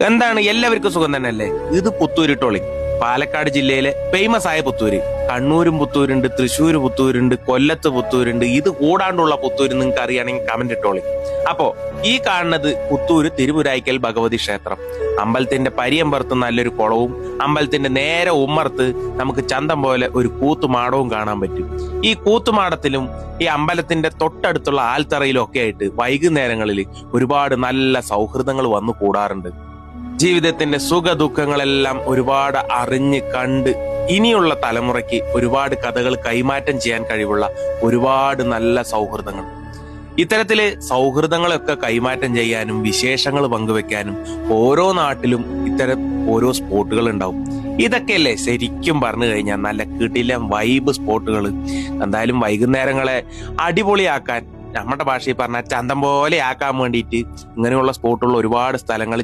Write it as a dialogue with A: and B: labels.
A: എന്താണ് എല്ലാവർക്കും സുഖം തന്നെ അല്ലേ ഇത് പുത്തൂര് ടോളി. പാലക്കാട് ജില്ലയിലെ ഫേമസ് ആയ പുത്തൂര്. കണ്ണൂരും പുത്തൂരുണ്ട് തൃശ്ശൂർ പുത്തൂരുണ്ട് കൊല്ലത്ത് പുത്തൂരുണ്ട്. ഇത് കൂടാണ്ടുള്ള പുത്തൂര് നിങ്ങൾക്ക് അറിയണമെങ്കിൽ കമന്റ് ഇട്ടോളി. അപ്പോ ഈ കാണുന്നത് പുത്തൂര് തിരുപുരായ്ക്കൽ ഭഗവതി ക്ഷേത്രം. അമ്പലത്തിന്റെ പരിയമ്പുറത്ത് നല്ലൊരു കുളവും അമ്പലത്തിന്റെ നേരെ ഉമ്മർത്ത് നമുക്ക് ചന്തം പോലെ ഒരു കൂത്തുമാടവും കാണാൻ പറ്റും. ഈ കൂത്തുമാടത്തിലും ഈ അമ്പലത്തിന്റെ തൊട്ടടുത്തുള്ള ആൽത്തറയിലും ഒക്കെ ആയിട്ട് വൈകുന്നേരങ്ങളിൽ ഒരുപാട് നല്ല സൗഹൃദങ്ങൾ വന്നു കൂടാറുണ്ട്. ജീവിതത്തിന്റെ സുഖ ദുഃഖങ്ങളെല്ലാം ഒരുപാട് അറിഞ്ഞ് കണ്ട് ഇനിയുള്ള തലമുറയ്ക്ക് ഒരുപാട് കഥകൾ കൈമാറ്റം ചെയ്യാൻ കഴിവുള്ള ഒരുപാട് നല്ല സൗഹൃദങ്ങൾ. ഇത്തരത്തിൽ സൗഹൃദങ്ങളൊക്കെ കൈമാറ്റം ചെയ്യാനും വിശേഷങ്ങൾ പങ്കുവെക്കാനും ഓരോ നാട്ടിലും ഇത്തരം ഓരോ സ്പോട്ടുകൾ ഉണ്ടാവും. ഇതൊക്കെയല്ലേ ശരിക്കും പറഞ്ഞു കഴിഞ്ഞാൽ നല്ല കിടിലം വൈബ് സ്പോട്ടുകൾ എന്തായാലും വൈകുന്നേരങ്ങളെ അടിപൊളിയാക്കാൻ നമ്മുടെ ഭാഷയിൽ പറഞ്ഞാൽ ചന്തം പോലെ ആക്കാൻ വേണ്ടിയിട്ട് ഇങ്ങനെയുള്ള സ്പോട്ടുള്ള ഒരുപാട് സ്ഥലങ്ങൾ